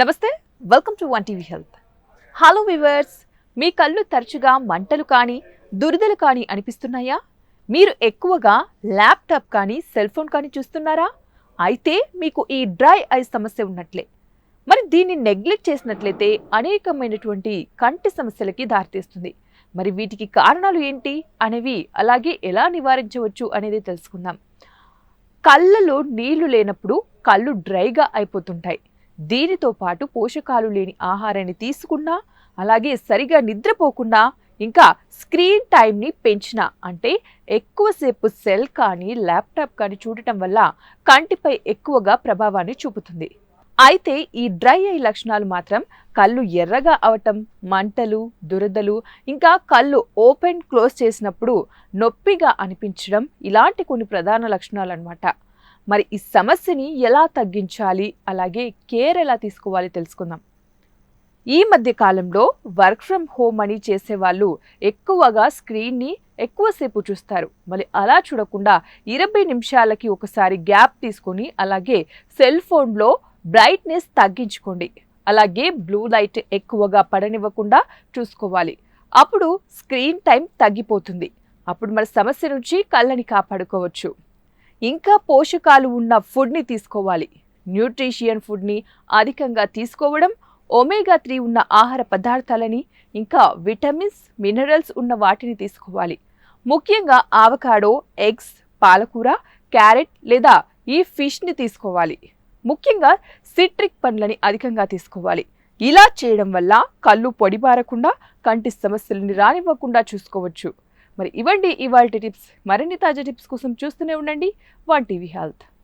నమస్తే welcome to one TV health hello viewers మీ కళ్ళు తరచుగా మంటలు కానీ దురదలు కానీ అనిపిస్తున్నాయా? మీరు ఎక్కువగా ల్యాప్టాప్ కానీ సెల్ ఫోన్ కానీ చూస్తున్నారా? అయితే మీకు ఈ డ్రై ఐ సమస్య ఉన్నట్లే. మరి దీన్ని నెగ్లెక్ట్ చేసినట్లయితే అనేకమైనటువంటి కంటి సమస్యలకి దారితీస్తుంది. మరి వీటికి కారణాలు ఏంటి? అనేవి అలాగే ఎలా నివారించవచ్చు అనేది తెలుసుకుందాం. కళ్ళలో నీళ్ళు లేనప్పుడు కళ్ళు డ్రైగా అయిపోతుంటాయి. దీనితో పాటు పోషకాలు లేని ఆహారాన్ని తీసుకున్నా అలాగే సరిగా నిద్రపోకుండా ఇంకా స్క్రీన్ టైంని పెంచిన. అంటే ఎక్కువసేపు సెల్ కానీ ల్యాప్టాప్ కానీ చూడటం వల్ల కంటిపై ఎక్కువగా ప్రభావాన్ని చూపుతుంది. అయితే ఈ డ్రై ఐ లక్షణాలు మాత్రం కళ్ళు ఎర్రగా అవటం మంటలు దురదలు ఇంకా కళ్ళు ఓపెన్ క్లోజ్ చేసినప్పుడు నొప్పిగా అనిపించడం ఇలాంటి కొన్ని ప్రధాన లక్షణాలు అన్నమాట మరి ఈ సమస్యని ఎలా తగ్గించాలి? అలాగే కేర్ ఎలా తీసుకోవాలి తెలుసుకుందాం. ఈ మధ్య కాలంలో వర్క్ ఫ్రమ్ హోమ్ అని చేసేవాళ్ళు ఎక్కువగా స్క్రీన్ని ఎక్కువసేపు చూస్తారు. మరి అలా చూడకుండా ఇరవై నిమిషాలకి ఒకసారి గ్యాప్ తీసుకొని అలాగే సెల్ ఫోన్లో బ్రైట్నెస్ తగ్గించుకోండి. అలాగే బ్లూ లైట్ ఎక్కువగా పడనివ్వకుండా చూసుకోవాలి. అప్పుడు స్క్రీన్ టైం తగ్గిపోతుంది. అప్పుడు మన సమస్య నుంచి కళ్ళని కాపాడుకోవచ్చు. ఇంకా పోషకాలు ఉన్న ఫుడ్ని తీసుకోవాలి. న్యూట్రిషియన్ ఫుడ్ని అధికంగా తీసుకోవడం ఒమేగా త్రీ ఉన్న ఆహార పదార్థాలని ఇంకా విటమిన్స్ మినరల్స్ ఉన్న వాటిని తీసుకోవాలి. ముఖ్యంగా ఆవకాడో ఎగ్స్ పాలకూర క్యారెట్ లేదా ఈ ఫిష్ని తీసుకోవాలి. ముఖ్యంగా సిట్రిక్ పండ్లని అధికంగా తీసుకోవాలి. ఇలా చేయడం వల్ల కళ్ళు పొడిబారకుండా కంటి సమస్యలని రానివ్వకుండా చూసుకోవచ్చు. మరి ఇవ్వండి ఇవాళ టిప్స్. మరిన్ని తాజా టిప్స్ కోసం చూస్తూనే ఉండండి. One TV health.